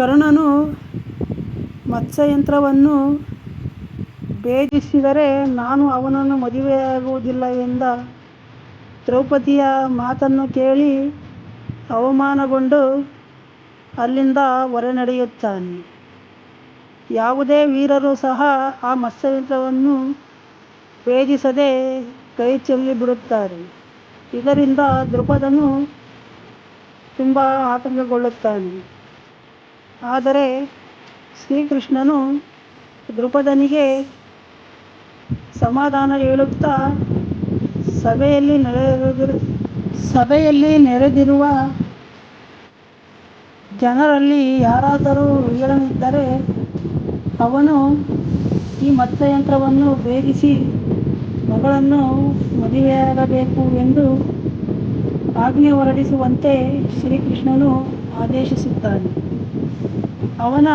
ಕರ್ಣನು ಮತ್ಸ್ಯಯಂತ್ರವನ್ನು ಭೇದಿಸಿದರೆ ನಾನು ಅವನನ್ನು ಮದುವೆಯಾಗುವುದಿಲ್ಲ ಎಂದ ದ್ರೌಪದಿಯ ಮಾತನ್ನು ಕೇಳಿ ಅವಮಾನಗೊಂಡು ಅಲ್ಲಿಂದ ಹೊರನಡೆಯುತ್ತಾನೆ. ಯಾವುದೇ ವೀರರು ಸಹ ಆ ಮತ್ಸ್ಯಯಂತ್ರವನ್ನು ಭೇದಿಸದೆ ಕೈಚೆಲ್ಲಿಬಿಡುತ್ತಾರೆ. ಇದರಿಂದ ದ್ರುಪದನು ತುಂಬ ಆತಂಕಗೊಳ್ಳುತ್ತಾನೆ. ಆದರೆ ಶ್ರೀಕೃಷ್ಣನು ದ್ರುಪದನಿಗೆ ಸಮಾಧಾನ ಹೇಳುತ್ತಾ ಸಭೆಯಲ್ಲಿ ನೆರೆದಿರುವ ಜನರಲ್ಲಿ ಯಾರಾದರೂ ಹೇಳದಿದ್ದರೆ ಅವನು ಈ ಮತ್ತಯಂತ್ರವನ್ನು ಭೇದಿಸಿ ಮಗಳನ್ನು ಮದುವೆಯಾಗಬೇಕು ಎಂದು ಆಜ್ಞೆ ಹೊರಡಿಸುವಂತೆ ಶ್ರೀಕೃಷ್ಣನು ಆದೇಶಿಸುತ್ತಾನೆ. ಅವನ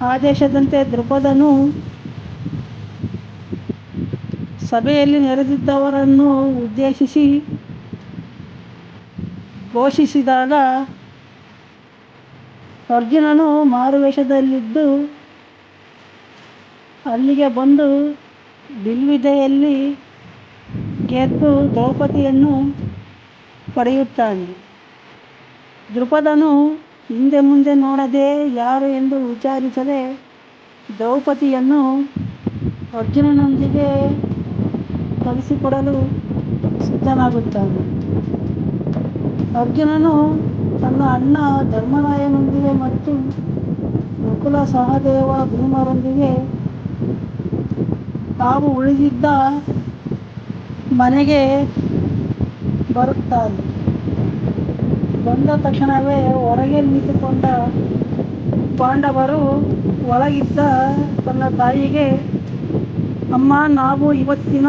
ಆದೇಶದಂತೆ ದೃಪದನು ಸಭೆಯಲ್ಲಿ ನೆರೆದಿದ್ದವರನ್ನು ಉದ್ದೇಶಿಸಿ ಘೋಷಿಸಿದಾಗ ಅರ್ಜುನನು ಮಾರುವೇಷದಲ್ಲಿದ್ದು ಅಲ್ಲಿಗೆ ಬಂದು ಬಿಲ್ವಿದೆಯಲ್ಲಿ ಗೆದ್ದು ದ್ರೌಪದಿಯನ್ನು ಪಡೆಯುತ್ತಾನೆ. ದ್ರುಪದನು ಹಿಂದೆ ಮುಂದೆ ನೋಡದೆ ಯಾರು ಎಂದು ವಿಚಾರಿಸದೆ ದ್ರೌಪದಿಯನ್ನು ಅರ್ಜುನನೊಂದಿಗೆ ಕಲಿಸಿಕೊಡಲು ಸಿದ್ಧನಾಗುತ್ತಾನೆ. ಅರ್ಜುನನು ತನ್ನ ಅಣ್ಣ ಧರ್ಮರಾಯನೊಂದಿಗೆ ಮತ್ತು ನಕುಲ ಸಹದೇವ ಭೀಮರೊಂದಿಗೆ ತಾವು ಉಳಿದಿದ್ದ ಮನೆಗೆ ಬರುತ್ತಾನೆ. ಬಂದ ತಕ್ಷಣವೇ ಹೊರಗೆ ನಿಂತುಕೊಂಡ ಪಾಂಡವರು ಒಳಗಿದ್ದ ತನ್ನ ತಾಯಿಗೆ, ಅಮ್ಮ, ನಾವು ಇವತ್ತಿನ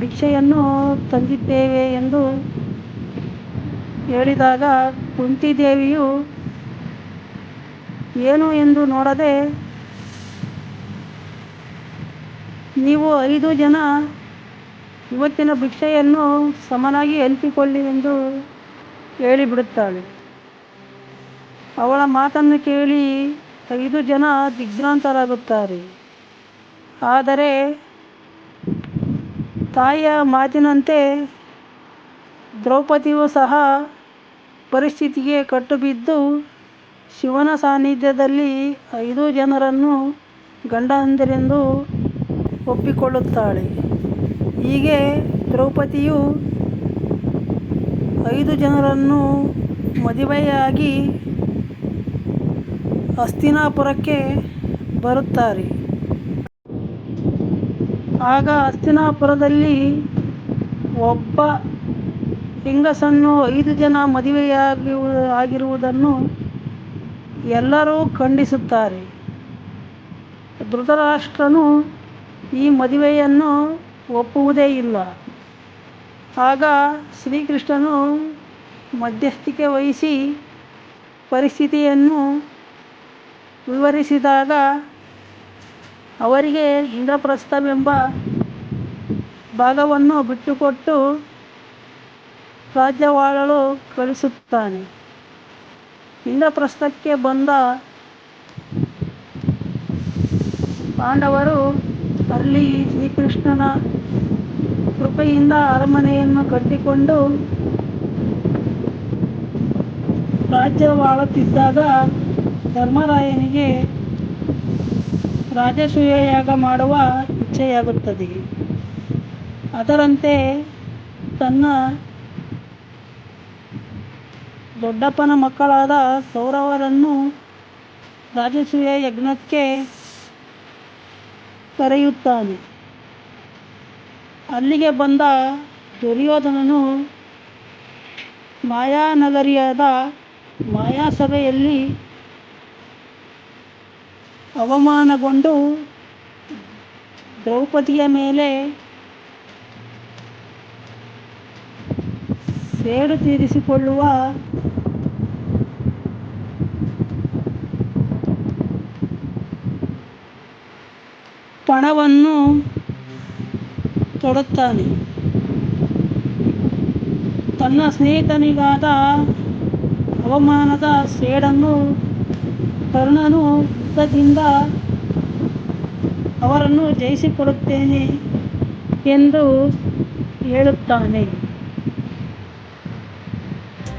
ಭಿಕ್ಷೆಯನ್ನು ತಂದಿದ್ದೇವೆ ಎಂದು ಹೇಳಿದಾಗ ಕುಂತಿದೇವಿಯು, ಏನು ಎಂದು ನೋಡದೆ ನೀವು ಐದು ಜನ ಇವತ್ತಿನ ಭಿಕ್ಷೆಯನ್ನು ಸಮನಾಗಿ ಹಂಚಿಕೊಳ್ಳಿ ಎಂದು ಹೇಳಿಬಿಡುತ್ತಾಳೆ. ಅವಳ ಮಾತನ್ನು ಕೇಳಿ ಐದು ಜನ ದಿಗ್ಭ್ರಾಂತರಾಗುತ್ತಾರೆ. ಆದರೆ ತಾಯಿಯ ಮಾತಿನಂತೆ ದ್ರೌಪದಿಯು ಸಹ ಪರಿಸ್ಥಿತಿಗೆ ಕಟ್ಟುಬಿದ್ದು ಶಿವನ ಸಾನ್ನಿಧ್ಯದಲ್ಲಿ ಐದು ಜನರನ್ನು ಗಂಡಂದಿರೆಂದು ಒಪ್ಪಿಕೊಳ್ಳುತ್ತಾಳೆ. ಹೀಗೆ ದ್ರೌಪದಿಯು ಐದು ಜನರನ್ನು ಮದುವೆಯಾಗಿ ಹಸ್ತಿನಾಪುರಕ್ಕೆ ಬರುತ್ತಾರೆ. ಆಗ ಹಸ್ತಿನಾಪುರದಲ್ಲಿ ಒಬ್ಬ ಹೆಂಗಸನ್ನು ಐದು ಜನ ಮದುವೆಯಾಗಿ ಆಗಿರುವುದನ್ನು ಎಲ್ಲರೂ ಖಂಡಿಸುತ್ತಾರೆ. ಧೃತರಾಷ್ಟ್ರನು ಈ ಮದುವೆಯನ್ನು ಒಪ್ಪುವುದೇ ಇಲ್ಲ. ಆಗ ಶ್ರೀಕೃಷ್ಣನು ಮಧ್ಯಸ್ಥಿಕೆ ವಹಿಸಿ ಪರಿಸ್ಥಿತಿಯನ್ನು ವಿವರಿಸಿದಾಗ ಅವರಿಗೆ ಇಂದ್ರಪ್ರಸ್ಥವೆಂಬ ಭಾಗವನ್ನು ಬಿಟ್ಟುಕೊಟ್ಟು ರಾಜ್ಯವಾಳಲು ಕಳಿಸುತ್ತಾನೆ. ಇಂದ್ರಪ್ರಸ್ಥಕ್ಕೆ ಬಂದ ಪಾಂಡವರು ಅಲ್ಲಿ ಶ್ರೀಕೃಷ್ಣನ ಕೃಪೆಯಿಂದ ಅರಮನೆಯನ್ನು ಕಟ್ಟಿಕೊಂಡು ರಾಜ್ಯವಾಳುತ್ತಿದ್ದಾಗ ಧರ್ಮರಾಯನಿಗೆ ರಾಜಸೂಯ ಯಾಗ ಮಾಡುವ ಇಚ್ಛೆಯಾಗುತ್ತದೆ. ಅದರಂತೆ ತನ್ನ ದೊಡ್ಡಪ್ಪನ ಮಕ್ಕಳಾದ ಸೌರವರನ್ನು ರಾಜಸೂಯ ಯಜ್ಞಕ್ಕೆ ಕರೆಯುತ್ತಾನೆ. ಅಲ್ಲಿಗೆ ಬಂದ ದುರ್ಯೋಧನನು ಮಾಯಾನಗರಿಯಾದ ಮಾಯಾಸಭೆಯಲ್ಲಿ ಅವಮಾನಗೊಂಡು ದ್ರೌಪದಿಯ ಮೇಲೆ ಸೇಡು ತೀರಿಸಿಕೊಳ್ಳುವ ಪಣವನ್ನು ತೊಡುತ್ತಾನೆ. ತನ್ನ ಸ್ನೇಹಿತನಿಗಾದ ಅವಮಾನದ ಸೇಡನ್ನು ಕರ್ಣನು ಯುದ್ಧದಿಂದ ಅವರನ್ನು ಜಯಿಸಿಕೊಡುತ್ತೇನೆ ಎಂದು ಹೇಳುತ್ತಾನೆ